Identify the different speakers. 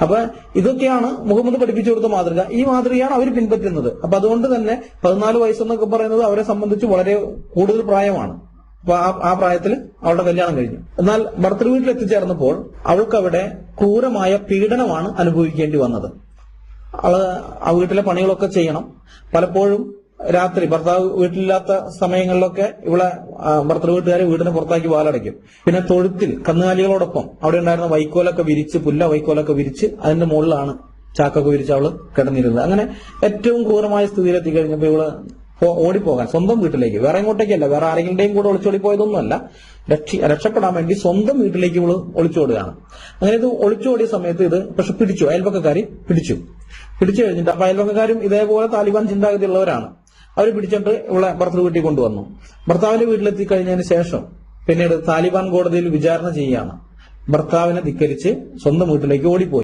Speaker 1: അപ്പൊ ഇതൊക്കെയാണ് മുഹമ്മദ് പഠിപ്പിച്ചു കൊടുത്ത മാതൃക. ഈ മാതൃകയാണ് അവർ പിൻപറ്റുന്നത്. അപ്പൊ അതുകൊണ്ട് തന്നെ പതിനാല് വയസ്സെന്നൊക്കെ പറയുന്നത് അവരെ സംബന്ധിച്ച് വളരെ കൂടുതൽ പ്രായമാണ്. അപ്പൊ ആ പ്രായത്തിൽ അവളുടെ കല്യാണം കഴിഞ്ഞു. എന്നാൽ ഭർത്തൃ വീട്ടിൽ എത്തിച്ചേർന്നപ്പോൾ അവൾക്ക് അവിടെ ക്രൂരമായ പീഡനമാണ് അനുഭവിക്കേണ്ടി വന്നത്. അവൾ ആ വീട്ടിലെ പണികളൊക്കെ ചെയ്യണം. പലപ്പോഴും രാത്രി ഭർത്താവ് വീട്ടിലില്ലാത്ത സമയങ്ങളിലൊക്കെ ഇവിടെ ഭർത്തൃ വീട്ടുകാരെ വീടിന് പുറത്താക്കി വാലടയ്ക്കും. പിന്നെ തൊഴുത്തിൽ കന്നുകാലികളോടൊപ്പം അവിടെ ഉണ്ടായിരുന്ന വൈക്കോലൊക്കെ വിരിച്ച് പുല്ല വൈക്കോലൊക്കെ വിരിച്ച് അതിന്റെ മുകളിലാണ് ചാക്കൊക്കെ വിരിച്ച് അവൾ കിടന്നിരുന്നത്. അങ്ങനെ ഏറ്റവും ക്രൂരമായ സ്ഥിതിയിലെത്തി കഴിഞ്ഞപ്പോൾ ഇവൾ ഓടിപ്പോകാൻ സ്വന്തം വീട്ടിലേക്ക് വേറെ എങ്ങോട്ടേക്കല്ല വേറെ ആരെങ്കിലുടെയും കൂടെ ഒളിച്ചോടി പോയതൊന്നുമല്ല രക്ഷി രക്ഷപ്പെടാൻ വേണ്ടി സ്വന്തം വീട്ടിലേക്ക് ഇവൾ ഒളിച്ചോടുകയാണ്. അങ്ങനെ ഇത് ഒളിച്ചോടിയ സമയത്ത് ഇത് പക്ഷെ പിടിച്ചു അയൽപക്കക്കാരി പിടിച്ചു. പിടിച്ചു കഴിഞ്ഞിട്ട് അപ്പൊ അയൽപക്കക്കാരും ഇതേപോലെ താലിബാൻ ചിന്താഗതിയുള്ളവരാണ്. അവർ പിടിച്ചിട്ട് ഇവളെ ഭർത്തൃ വീട്ടിൽ കൊണ്ടുവന്നു. ഭർത്താവിന്റെ വീട്ടിലെത്തി കഴിഞ്ഞതിന് ശേഷം പിന്നീട് താലിബാൻ കോടതിയിൽ വിചാരണ ചെയ്യുകയാണ്. ഭർത്താവിനെ ധിക്കരിച്ച് സ്വന്തം വീട്ടിലേക്ക് ഓടിപ്പോയി.